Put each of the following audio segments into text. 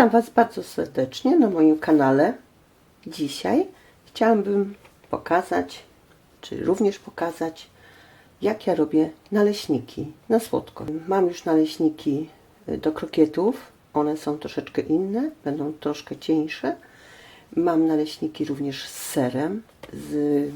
Witam Was bardzo serdecznie na moim kanale. Dzisiaj chciałabym pokazać, czy również pokazać, jak ja robię naleśniki na słodko. Mam już naleśniki y, do krokietów. One są troszeczkę inne, będą troszkę cieńsze. Mam naleśniki również z serem, z,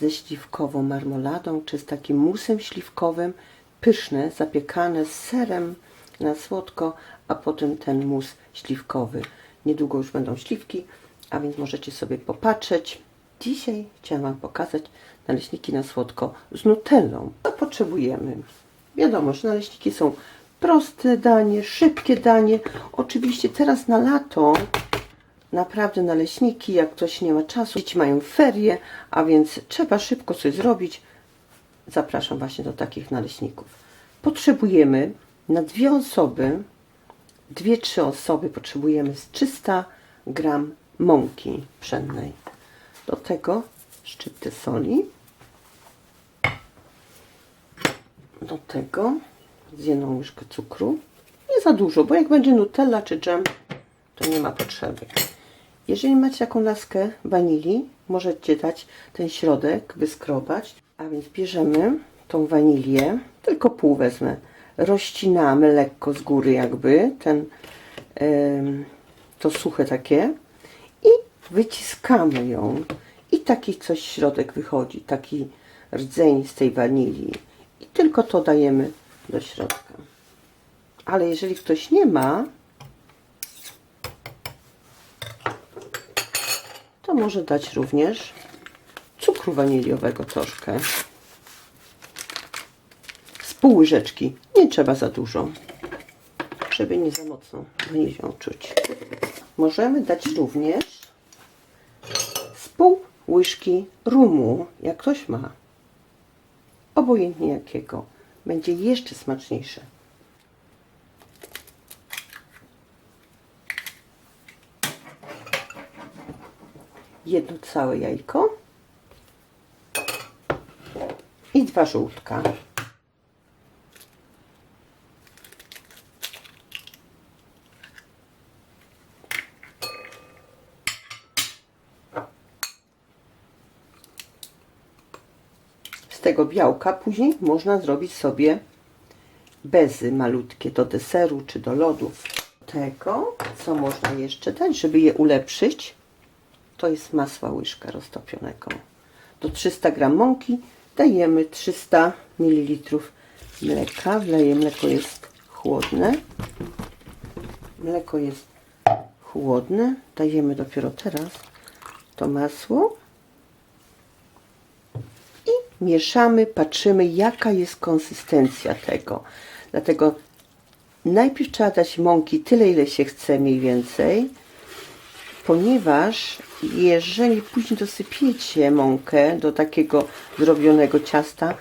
ze śliwkową marmoladą, czy z takim musem śliwkowym. Pyszne, zapiekane z serem na słodko, a potem ten mus śliwkowy. Niedługo już będą śliwki, a więc możecie sobie popatrzeć. Dzisiaj chciałam Wam pokazać naleśniki na słodko z nutellą. Co potrzebujemy? Wiadomo, że naleśniki są proste danie, szybkie danie. Oczywiście teraz na lato naprawdę naleśniki, jak ktoś nie ma czasu, dzieci mają ferie, a więc trzeba szybko coś zrobić. Zapraszam właśnie do takich naleśników. Potrzebujemy na dwie osoby, dwie, trzy osoby potrzebujemy z 300 gram mąki pszennej. Do tego szczypty soli. Do tego z jedną łyżkę cukru. Nie za dużo, bo jak będzie nutella czy dżem, to nie ma potrzeby. Jeżeli macie taką laskę wanilii, możecie dać ten środek, wyskrobać. A więc bierzemy tą wanilię, tylko pół wezmę. Rozcinamy lekko z góry jakby ten, to suche takie i wyciskamy ją. I taki coś środek wychodzi, taki rdzeń z tej wanilii. I tylko to dajemy do środka. Ale jeżeli ktoś nie ma, to może dać również cukru waniliowego troszkę. Pół łyżeczki. Nie trzeba za dużo, żeby nie za mocno wanilią czuć. Możemy dać również z pół łyżki rumu, jak ktoś ma. Obojętnie jakiego. Będzie jeszcze smaczniejsze. jedno całe jajko i dwa żółtka. Tego białka później można zrobić sobie bezy malutkie do deseru czy do lodów. Tego, co można jeszcze dać, żeby je ulepszyć, to jest masła łyżka roztopionego. Do 300 g mąki dajemy 300 ml mleka. Wleję, mleko jest chłodne. Mleko jest chłodne. Dajemy dopiero teraz to masło. Mieszamy, patrzymy jaka jest konsystencja tego. Dlatego najpierw trzeba dać mąki tyle ile się chce mniej więcej ponieważ jeżeli później dosypiecie mąkę do takiego zrobionego ciasta,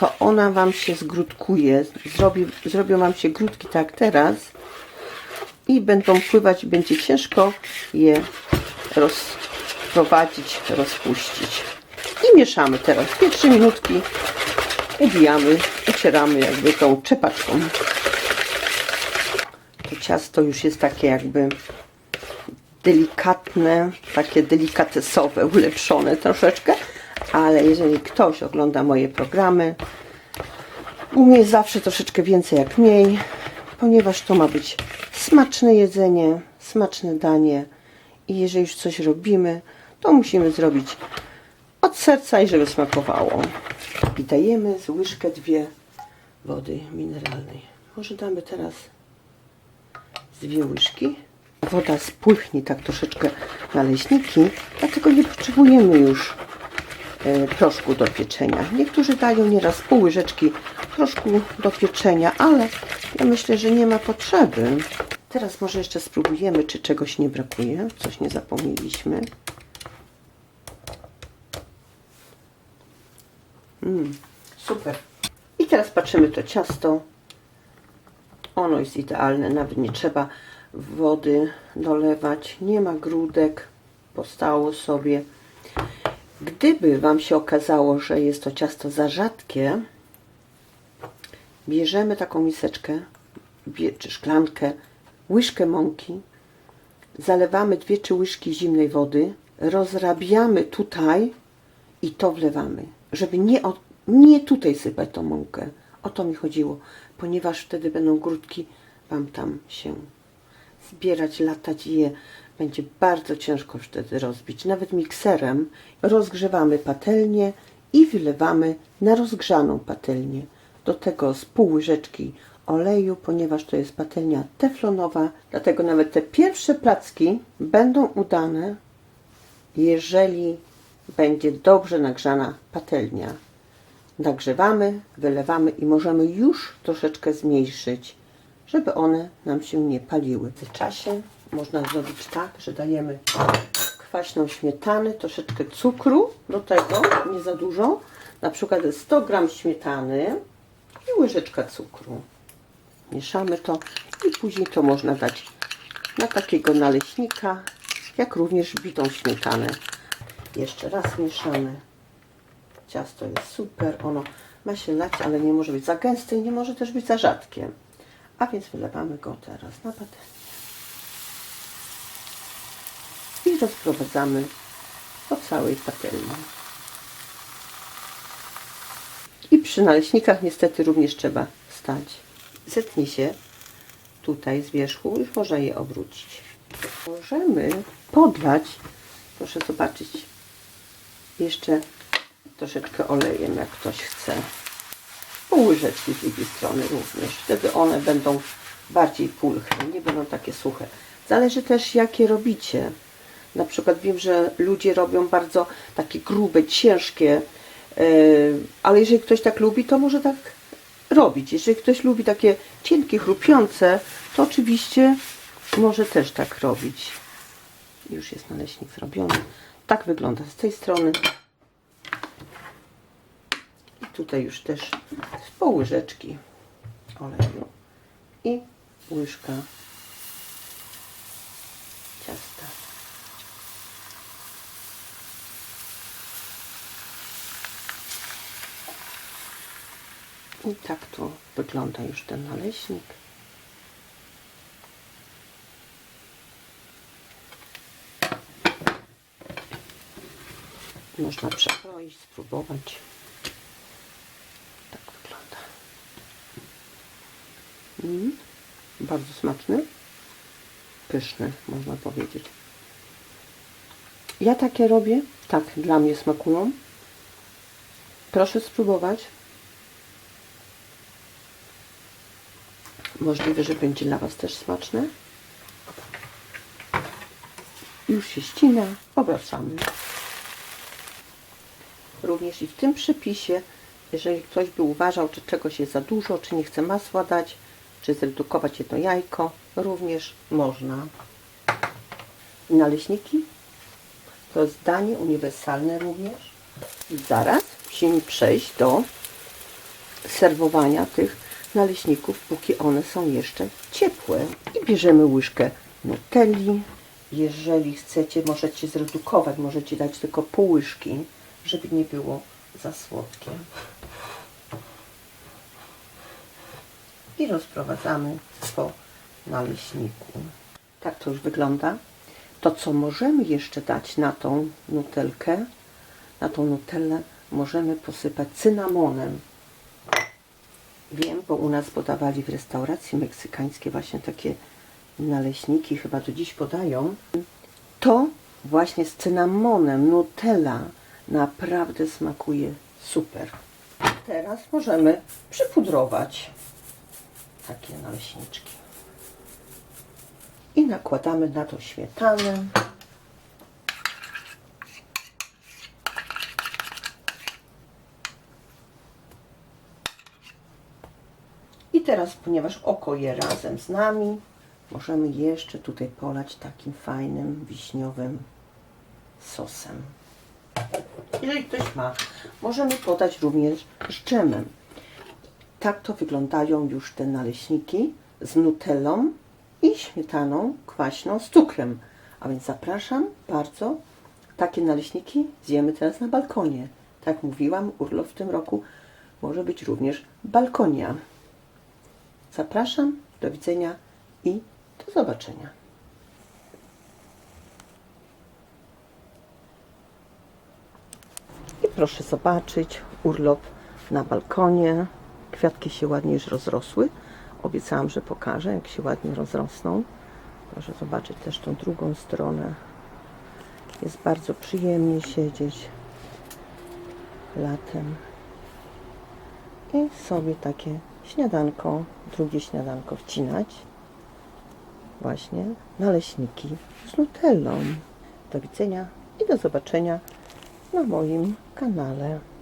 to ona Wam się zgrudkuje. Zrobi, zrobią Wam się grudki tak teraz i będą pływać, będzie ciężko je rozprowadzić, rozpuścić. I mieszamy teraz. Pierwsze minutki ubijamy, ucieramy jakby tą czepaczką. To ciasto już jest takie jakby delikatne, takie delikatesowe, ulepszone troszeczkę, ale jeżeli ktoś ogląda moje programy, u mnie jest zawsze troszeczkę więcej jak mniej, ponieważ to ma być smaczne jedzenie, smaczne danie i jeżeli już coś robimy, to musimy zrobić od serca i żeby smakowało. I dajemy z łyżkę dwie wody mineralnej. Może damy teraz dwie łyżki woda spłychnie tak troszeczkę naleśniki, dlatego nie potrzebujemy już e, proszku do pieczenia. Niektórzy dają nieraz pół łyżeczki proszku do pieczenia, ale ja myślę, że nie ma potrzeby. Teraz może jeszcze spróbujemy, czy czegoś nie brakuje, coś nie zapomnieliśmy. Mm, super. I teraz patrzymy to ciasto. Ono jest idealne, nawet nie trzeba wody dolewać. Nie ma grudek, postało sobie. Gdyby Wam się okazało, że jest to ciasto za rzadkie, bierzemy taką miseczkę czy szklankę, łyżkę mąki zalewamy dwie trzy łyżki zimnej wody, rozrabiamy tutaj i to wlewamy, żeby nie, nie tutaj sypać tą mąkę. O to mi chodziło, ponieważ wtedy będą grudki Wam tam się zbierać, latać i je będzie bardzo ciężko wtedy rozbić. Nawet mikserem rozgrzewamy patelnię i wylewamy na rozgrzaną patelnię. Do tego z pół łyżeczki oleju, ponieważ to jest patelnia teflonowa, dlatego nawet te pierwsze placki będą udane, jeżeli będzie dobrze nagrzana patelnia. Nagrzewamy, wylewamy i możemy już troszeczkę zmniejszyć, żeby one nam się nie paliły. W tym czasie można zrobić tak, że dajemy kwaśną śmietanę, troszeczkę cukru do tego, nie za dużo, na przykład 100 gram śmietany i łyżeczka cukru. Mieszamy to i później to można dać na takiego naleśnika, jak również bitą śmietanę. Jeszcze raz mieszamy. Ciasto jest super, ono ma się lać, ale nie może być za gęste i nie może też być za rzadkie. A więc wylewamy go teraz na patelnię. I rozprowadzamy po całej patelni. I przy naleśnikach niestety również trzeba stać. Zetnie się tutaj z wierzchu, już można je obrócić. Możemy podlać, proszę zobaczyć, jeszcze troszeczkę olejem, jak ktoś chce. Pół łyżeczki z drugiej strony również. Wtedy one będą bardziej pulchne, nie będą takie suche. Zależy też, jakie robicie. Na przykład wiem, że ludzie robią bardzo takie grube, ciężkie, yy, ale jeżeli ktoś tak lubi, to może tak robić. Jeżeli ktoś lubi takie cienkie, chrupiące, to oczywiście może też tak robić. Już jest naleśnik zrobiony. Tak wygląda z tej strony. I tutaj już też pół łyżeczki oleju i łyżka ciasta. I tak to wygląda już ten naleśnik. Można przekroić, spróbować. Tak wygląda. Mm, bardzo smaczny. Pyszny, można powiedzieć. Ja takie robię. Tak, dla mnie smakują. Proszę spróbować. Możliwe, że będzie dla Was też smaczne. Już się ścina. Obracamy. Również i w tym przepisie, jeżeli ktoś by uważał, czy czegoś jest za dużo, czy nie chce masła dać, czy zredukować jedno jajko, również można. I naleśniki to jest danie uniwersalne również. I zaraz musimy przejść do serwowania tych naleśników, póki one są jeszcze ciepłe. I bierzemy łyżkę nutelli. Jeżeli chcecie, możecie zredukować, możecie dać tylko pół łyżki, żeby nie było za słodkie. I rozprowadzamy po naleśniku. Tak to już wygląda. To, co możemy jeszcze dać na tą nutelkę, na tą nutellę, możemy posypać cynamonem. Wiem, bo u nas podawali w restauracji meksykańskie właśnie takie naleśniki, chyba do dziś podają. To właśnie z cynamonem, nutella naprawdę smakuje super. Teraz możemy przypudrować takie naleśniczki. I nakładamy na to śmietanę. I teraz, ponieważ oko je razem z nami, możemy jeszcze tutaj polać takim fajnym wiśniowym sosem. Jeżeli ktoś ma, możemy podać również z dżemem. Tak to wyglądają już te naleśniki z nutellą i śmietaną kwaśną z cukrem. A więc zapraszam bardzo. Takie naleśniki zjemy teraz na balkonie. Tak mówiłam, urlop w tym roku może być również balkonia. Zapraszam, do widzenia i do zobaczenia. Proszę zobaczyć, urlop na balkonie. Kwiatki się ładnie już rozrosły. Obiecałam, że pokażę, jak się ładnie rozrosną. Proszę zobaczyć też tą drugą stronę. Jest bardzo przyjemnie siedzieć latem. I sobie takie śniadanko, drugie śniadanko wcinać. Właśnie naleśniki z nutellą. Do widzenia i do zobaczenia na moim kanale.